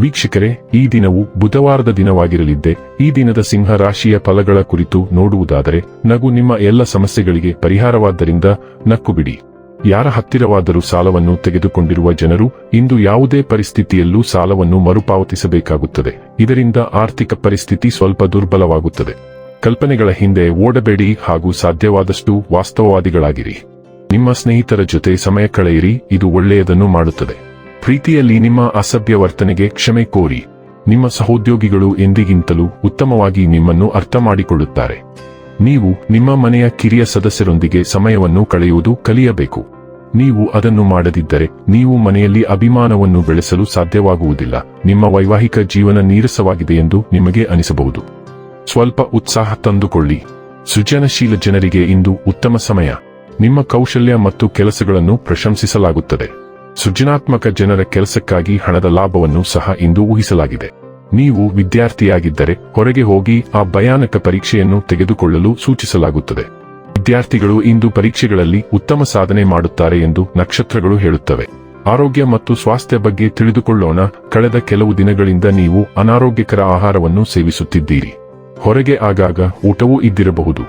ವೀಕ್ಷಕರೇ, ಈ ದಿನವು ಬುಧವಾರದ ದಿನವಾಗಿರಲಿದ್ದೆ. ಈ ದಿನದ ಸಿಂಹ ರಾಶಿಯ ಫಲಗಳ ಕುರಿತು ನೋಡುವುದಾದರೆ, ನಗು ನಿಮ್ಮ ಎಲ್ಲ ಸಮಸ್ಯೆಗಳಿಗೆ ಪರಿಹಾರವಾದ್ದರಿಂದ ನಕ್ಕು ಬಿಡಿ ಯಾರ ಹತ್ತಿರವಾದರೂ ಸಾಲವನ್ನು ತೆಗೆದುಕೊಂಡಿರುವ ಜನರು, ಇಂದು ಯಾವುದೇ ಪರಿಸ್ಥಿತಿಯಲ್ಲೂ ಸಾಲವನ್ನು ಮರುಪಾವತಿಸಬೇಕಾಗುತ್ತದೆ. ಇದರಿಂದ ಆರ್ಥಿಕ ಪರಿಸ್ಥಿತಿ ಸ್ವಲ್ಪ ದುರ್ಬಲವಾಗುತ್ತದೆ. ಕಲ್ಪನೆಗಳ ಹಿಂದೆ ಓಡಬೇಡಿ ಹಾಗೂ ಸಾಧ್ಯವಾದಷ್ಟು ವಾಸ್ತವವಾದಿಗಳಾಗಿರಿ. ನಿಮ್ಮ ಸ್ನೇಹಿತರ ಜೊತೆ ಸಮಯ ಕಳೆಯಿರಿ, ಇದು ಒಳ್ಳೆಯದನ್ನು ಮಾಡುತ್ತದೆ. ಪ್ರೀತಿಯಲ್ಲಿ ನಿಮ್ಮ ಅಸಭ್ಯ ವರ್ತನೆಗೆ ಕ್ಷಮೆ ಕೋರಿ. ನಿಮ್ಮ ಸಹೋದ್ಯೋಗಿಗಳು ಎಂದಿಗಿಂತಲೂ ಉತ್ತಮವಾಗಿ ನಿಮ್ಮನ್ನು ಅರ್ಥ ಮಾಡಿಕೊಳ್ಳುತ್ತಾರೆ ನೀವು ನಿಮ್ಮ ಮನೆಯ ಕಿರಿಯ ಸದಸ್ಯರೊಂದಿಗೆ ಸಮಯವನ್ನು ಕಳೆಯುವುದು ಕಲಿಯಬೇಕು. ನೀವು ಅದನ್ನು ಮಾಡದಿದ್ದರೆ ನೀವು ಮನೆಯಲ್ಲಿ ಅಭಿಮಾನವನ್ನು ಬೆಳೆಸಲು ಸಾಧ್ಯವಾಗುವುದಿಲ್ಲ. ನಿಮ್ಮ ವೈವಾಹಿಕ ಜೀವನ ನೀರಸವಾಗಿದೆ ಎಂದು ನಿಮಗೆ ಅನಿಸಬಹುದು. ಸ್ವಲ್ಪ ಉತ್ಸಾಹ ತಂದುಕೊಳ್ಳಿ. ಸೃಜನಶೀಲ ಜನರಿಗೆ ಇಂದು ಉತ್ತಮ ಸಮಯ. ನಿಮ್ಮ ಕೌಶಲ್ಯ ಮತ್ತು ಕೆಲಸಗಳನ್ನು ಪ್ರಶಂಸಿಸಲಾಗುತ್ತದೆ. ಸೃಜನಾತ್ಮಕ ಜನರ ಕೆಲಸಕ್ಕಾಗಿ ಹಣದ ಲಾಭವನ್ನು ಸಹ ಇಂದು ಊಹಿಸಲಾಗಿದೆ. ನೀವು ವಿದ್ಯಾರ್ಥಿಯಾಗಿದ್ದರೆ ಹೊರಗೆ ಹೋಗಿ ಆ ಭಯಾನಕ ಪರೀಕ್ಷೆಯನ್ನು ತೆಗೆದುಕೊಳ್ಳಲು ಸೂಚಿಸಲಾಗುತ್ತದೆ. ವಿದ್ಯಾರ್ಥಿಗಳು ಇಂದು ಪರೀಕ್ಷೆಗಳಲ್ಲಿ ಉತ್ತಮ ಸಾಧನೆ ಮಾಡುತ್ತಾರೆ ಎಂದು ನಕ್ಷತ್ರಗಳು ಹೇಳುತ್ತವೆ. ಆರೋಗ್ಯ ಮತ್ತು ಸ್ವಾಸ್ಥ್ಯ ಬಗ್ಗೆ ತಿಳಿದುಕೊಳ್ಳೋಣ. ಕಳೆದ ಕೆಲವು ದಿನಗಳಿಂದ ನೀವು ಅನಾರೋಗ್ಯಕರ ಆಹಾರವನ್ನು ಸೇವಿಸುತ್ತಿದ್ದೀರಿ. ಹೊರಗೆ ಆಗಾಗ ಊಟವೂ ಇದ್ದಿರಬಹುದು.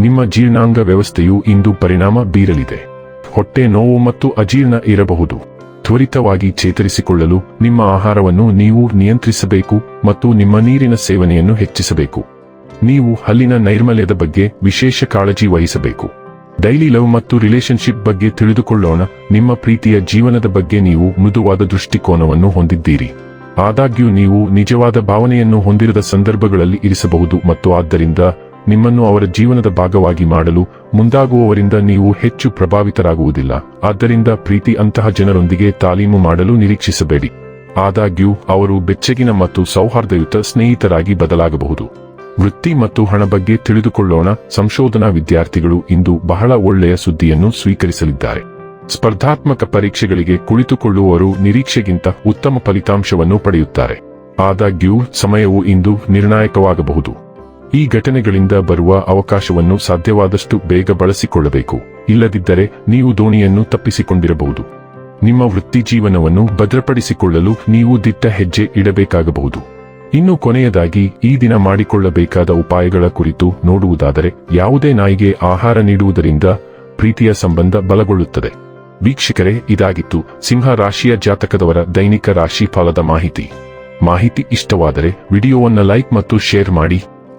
ನಿಮ್ಮ ಜೀರ್ಣಾಂಗ ವ್ಯವಸ್ಥೆಯು ಇಂದು ಪರಿಣಾಮ ಬೀರಲಿದೆ. ಹೊಟ್ಟೆ ನೋವು ಮತ್ತು ಅಜೀರ್ಣ ಇರಬಹುದು. ತ್ವರಿತವಾಗಿ ಚೇತರಿಸಿಕೊಳ್ಳಲು ನಿಮ್ಮ ಆಹಾರವನ್ನು ನೀವು ನಿಯಂತ್ರಿಸಬೇಕು ಮತ್ತು ನಿಮ್ಮ ನೀರಿನ ಸೇವನೆಯನ್ನು ಹೆಚ್ಚಿಸಬೇಕು. ನೀವು ಹಲ್ಲಿನ ನೈರ್ಮಲ್ಯದ ಬಗ್ಗೆ ವಿಶೇಷ ಕಾಳಜಿ ವಹಿಸಬೇಕು. ಡೈಲಿ ಲವ್ ಮತ್ತು ರಿಲೇಶನ್ಶಿಪ್ ಬಗ್ಗೆ ತಿಳಿದುಕೊಳ್ಳೋಣ. ನಿಮ್ಮ ಪ್ರೀತಿಯ ಜೀವನದ ಬಗ್ಗೆ ನೀವು ಮೃದುವಾದ ದೃಷ್ಟಿಕೋನವನ್ನು ಹೊಂದಿದ್ದೀರಿ. ಆದಾಗ್ಯೂ ನೀವು ನಿಜವಾದ ಭಾವನೆಯನ್ನು ಹೊಂದಿರದ ಸಂದರ್ಭಗಳಲ್ಲಿ ಇರಿಸಬಹುದು ಮತ್ತು ಆದ್ದರಿಂದ ನಿಮ್ಮನ್ನು ಅವರ ಜೀವನದ ಭಾಗವಾಗಿ ಮಾಡಲು ಮುಂದಾಗುವವರಿಂದ ನೀವು ಹೆಚ್ಚು ಪ್ರಭಾವಿತರಾಗುವುದಿಲ್ಲ. ಆದ್ದರಿಂದ ಪ್ರೀತಿ ಅಂತಹ ಜನರೊಂದಿಗೆ ತಾಲೀಮು ಮಾಡಲು ನಿರೀಕ್ಷಿಸಬೇಡಿ. ಆದಾಗ್ಯೂ, ಅವರು ಬೆಚ್ಚಗಿನ ಮತ್ತು ಸೌಹಾರ್ದಯುತ ಸ್ನೇಹಿತರಾಗಿ ಬದಲಾಗಬಹುದು. ವೃತ್ತಿ ಮತ್ತು ಹಣ ಬಗ್ಗೆ ತಿಳಿದುಕೊಳ್ಳೋಣ. ಸಂಶೋಧನಾ ವಿದ್ಯಾರ್ಥಿಗಳು ಇಂದು ಬಹಳ ಒಳ್ಳೆಯ ಸುದ್ದಿಯನ್ನು ಸ್ವೀಕರಿಸಲಿದ್ದಾರೆ. ಸ್ಪರ್ಧಾತ್ಮಕ ಪರೀಕ್ಷೆಗಳಿಗೆ ಕುಳಿತುಕೊಳ್ಳುವವರು ನಿರೀಕ್ಷೆಗಿಂತ ಉತ್ತಮ ಫಲಿತಾಂಶವನ್ನು ಪಡೆಯುತ್ತಾರೆ. ಆದಾಗ್ಯೂ, ಸಮಯವು ಇಂದು ನಿರ್ಣಾಯಕವಾಗಬಹುದು. ಈ ಘಟನೆಗಳಿಂದ ಬರುವ ಅವಕಾಶವನ್ನು ಸಾಧ್ಯವಾದಷ್ಟು ಬೇಗ ಬಳಸಿಕೊಳ್ಳಬೇಕು. ಇಲ್ಲದಿದ್ದರೆ ನೀವು ದೋಣಿಯನ್ನು ತಪ್ಪಿಸಿಕೊಂಡಿರಬಹುದು. ನಿಮ್ಮ ವೃತ್ತಿ ಜೀವನವನ್ನು ಭದ್ರಪಡಿಸಿಕೊಳ್ಳಲು ನೀವು ದಿಟ್ಟ ಹೆಜ್ಜೆ ಇಡಬೇಕಾಗಬಹುದು. ಇನ್ನು ಕೊನೆಯದಾಗಿ, ಈ ದಿನ ಮಾಡಿಕೊಳ್ಳಬೇಕಾದ ಉಪಾಯಗಳ ಕುರಿತು ನೋಡುವುದಾದರೆ, ಯಾವುದೇ ನಾಯಿಗೆ ಆಹಾರ ನೀಡುವುದರಿಂದ ಪ್ರೀತಿಯ ಸಂಬಂಧ ಬಲಗೊಳ್ಳುತ್ತದೆ. ವೀಕ್ಷಕರೇ, ಇದಾಗಿತ್ತು ಸಿಂಹ ರಾಶಿಯ ಜಾತಕದವರ ದೈನಿಕ ರಾಶಿ ಫಲದ ಮಾಹಿತಿ. ಮಾಹಿತಿ ಇಷ್ಟವಾದರೆ ವಿಡಿಯೋವನ್ನು ಲೈಕ್ ಮತ್ತು ಶೇರ್ ಮಾಡಿ.